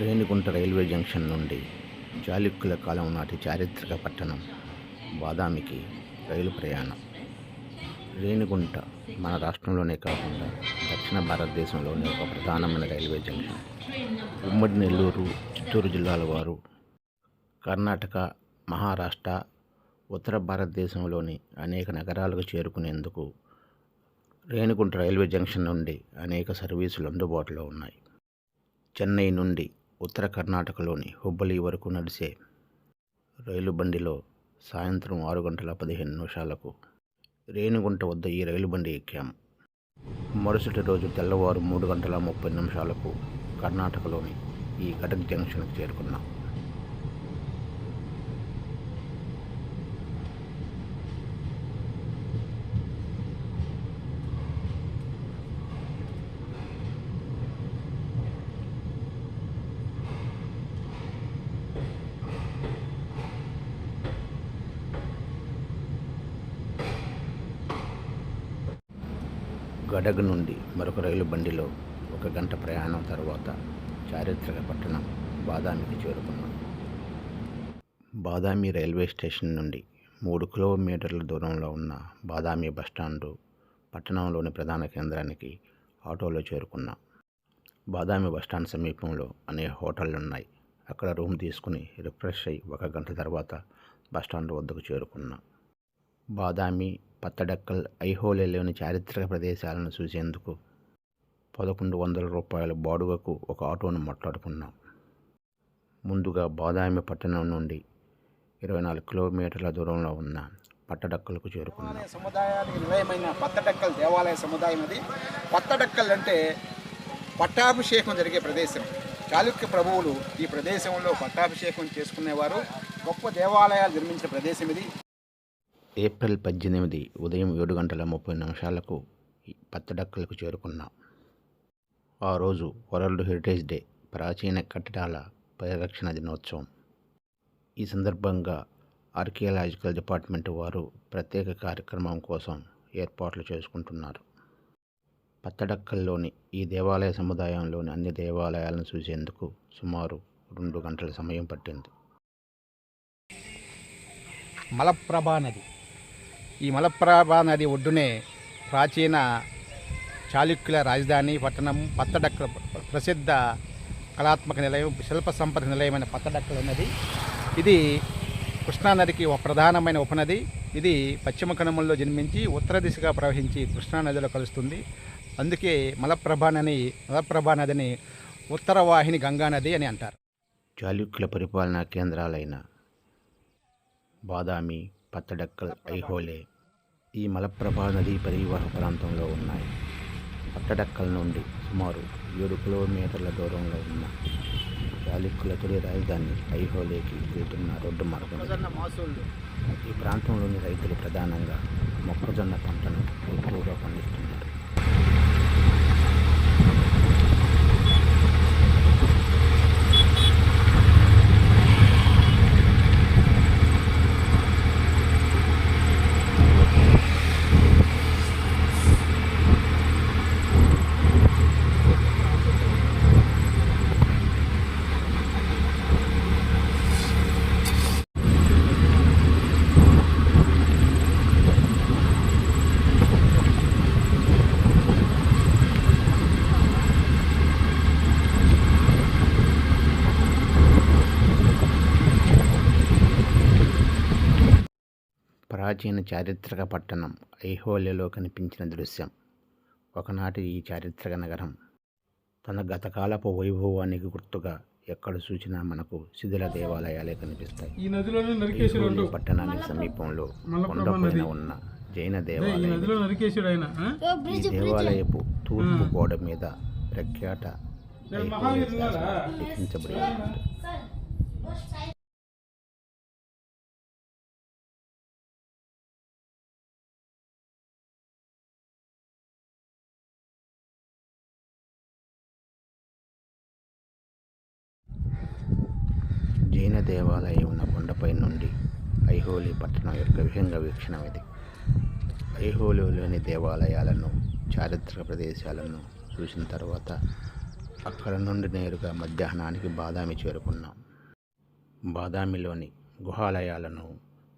Renigunta railway junction నుండి చాళుక్యుల కాలం నాటి చారిత్రక పట్టణం బాదామికి రైలు ప్రయాణం. రేణిగుంట మన రాష్ట్రంలోనే కాకుండా దక్షిణ భారతదేశంలోని ఒక ప్రధానమైన రైల్వే జంక్షన్. ఉమ్మడి నెల్లూరు చిత్తూరు జిల్లాల వారు కర్ణాటక మహారాష్ట్ర ఉత్తర భారతదేశంలోని అనేక నగరాలకు చేరుకునేందుకు రేణిగుంట రైల్వే జంక్షన్ నుండి అనేక సర్వీసులు అందుబాటులో ఉన్నాయి. చెన్నై నుండి ఉత్తర కర్ణాటకలోని హుబ్బలి వరకు నడిచే రైలు బండిలో సాయంత్రం ఆరు గంటల పదిహేను నిమిషాలకు రేణుగుంట వద్ద ఈ రైలు బండి ఎక్కాము మరుసటి రోజు తెల్లవారు మూడు గంటల ముప్పై నిమిషాలకు కర్ణాటకలోని ఈ కటక్ జంక్షన్కి చేరుకున్నాం. గడగ్ నుండి మరొక రైలు బండిలో ఒక గంట ప్రయాణం తర్వాత చారిత్రక పట్టణం బాదామికి చేరుకున్నాం. బాదామి రైల్వే స్టేషన్ నుండి మూడు కిలోమీటర్ల దూరంలో ఉన్న బాదామి బస్టాండు పట్టణంలోని ప్రధాన కేంద్రానికి ఆటోలో చేరుకున్నాం. బాదామి బస్టాండ్ సమీపంలో అనేక హోటళ్ళు ఉన్నాయి అక్కడ రూమ్ తీసుకుని రిఫ్రెష్ అయ్యి ఒక గంట తర్వాత బస్టాండ్ వద్దకు చేరుకున్నాం. బాదామి పత్తడక్కల్ ఐహోలేలోని చారిత్రక ప్రదేశాలను చూసేందుకు పదకొండు వందల రూపాయల బాడుగకు ఒక ఆటోను మాట్లాడుకున్నాం. ముందుగా బాదామి పట్టణం నుండి ఇరవై నాలుగు కిలోమీటర్ల దూరంలో ఉన్న పట్టడక్కలకు చేరుకున్నాం. సముదాయానికి నిలయమైన పత్తడక్కల్ దేవాలయ సముదాయం అది పత్తడక్కల్ అంటే పట్టాభిషేకం జరిగే ప్రదేశం. చాళుక్య ప్రభువులు ఈ ప్రదేశంలో పట్టాభిషేకం చేసుకునేవారు. గొప్ప దేవాలయాలు నిర్మించిన ప్రదేశం ఇది. ఏప్రిల్ పద్దెనిమిది ఉదయం ఏడు గంటల ముప్పై నిమిషాలకు ఈ పత్తడక్కలకు చేరుకున్నాం. ఆ రోజు వరల్డ్ హెరిటేజ్ డే ప్రాచీన కట్టడాల పరిరక్షణ దినోత్సవం. ఈ సందర్భంగా ఆర్కియాలజికల్ డిపార్ట్మెంట్ వారు ప్రత్యేక కార్యక్రమం కోసం ఏర్పాట్లు చేసుకుంటున్నారు. పత్తడక్కల్లోని ఈ దేవాలయ సముదాయంలోని అన్ని దేవాలయాలను చూసేందుకు సుమారు రెండు గంటల సమయం పట్టింది. మలప్రభా నది ఈ మలప్రభా నది ఒడ్డునే ప్రాచీన చాళుక్యుల రాజధాని పట్టణం పత్తడక్కల ప్రసిద్ధ కళాత్మక నిలయం శిల్ప సంపద నిలయమైన పత్తడక్కలు ఉన్నది ఇది కృష్ణానదికి ఒక ప్రధానమైన ఉపనది. ఇది పశ్చిమ కనుమల్లో జన్మించి ఉత్తర దిశగా ప్రవహించి కృష్ణానదిలో కలుస్తుంది. అందుకే మలప్రభానని మలప్రభా నదిని ఉత్తర వాహిని గంగా నది అని అంటారు. చాళుక్యుల పరిపాలనా కేంద్రాలైన బాదామి పత్తడక్కల్ ఐహోలే ఈ మలప్రభా నదీ పరివాహ ప్రాంతంలో ఉన్నాయి. పట్టడక్కల్ నుండి సుమారు ఏడు కిలోమీటర్ల దూరంలో ఉన్న చాళుక్యుల తొలి రాజధాని ఐహోలేకి వెళ్తున్న రోడ్డు మార్గం ఈ ప్రాంతంలోని రైతులు ప్రధానంగా మొక్కజొన్న పంటను ఎక్కువగా పండిస్తున్నారు. ప్రాచీన చారిత్రక పట్టణం ఐహోలేలో కనిపించిన దృశ్యం. ఒకనాటి ఈ చారిత్రక నగరం తన గతకాలపు వైభవానికి గుర్తుగా ఎక్కడ చూసినా మనకు శిథిల దేవాలయాలే కనిపిస్తాయి. ఈ నదిలోనే పట్టణానికి సమీపంలో కొండపైన. ఉన్న జైన ఈ దేవాలయం? ఈ దేవాలయపు తూర్పు గోడ మీద ప్రఖ్యాత లిఖించబడి జైన దేవాలయం ఉన్న కొండపై నుండి ఐహోలీ పట్టణం యొక్క విహంగ వీక్షణం ఇది. ఐహోలీలోని దేవాలయాలను చారిత్రక ప్రదేశాలను చూసిన తర్వాత అక్కడ నుండి నేరుగా మధ్యాహ్నానికి బాదామి చేరుకున్నాం. బాదామిలోని గుహాలయాలను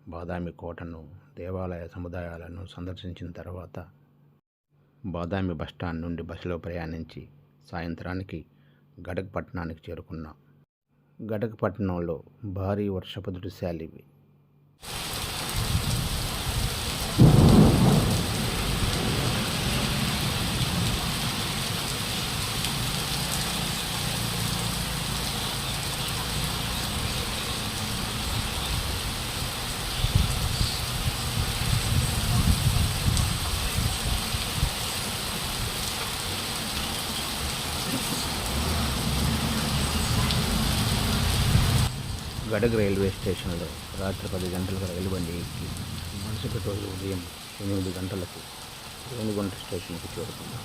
బాదామి కోటను దేవాలయ సముదాయాలను సందర్శించిన తర్వాత బాదామి బస్టాండ్ నుండి బస్సులో ప్రయాణించి సాయంత్రానికి గడక్ పట్టణానికి చేరుకున్నాం. గటకపట్టణంలో భారీ వర్షపు దృశ్యాలు గడగ్ రైల్వే స్టేషన్లో రాత్రి పది గంటలకు రైలు బండి ఎక్కి మరుసటి రోజు ఉదయం ఎనిమిది గంటలకు రేణిగుంట స్టేషన్కి చేరుకున్నాం.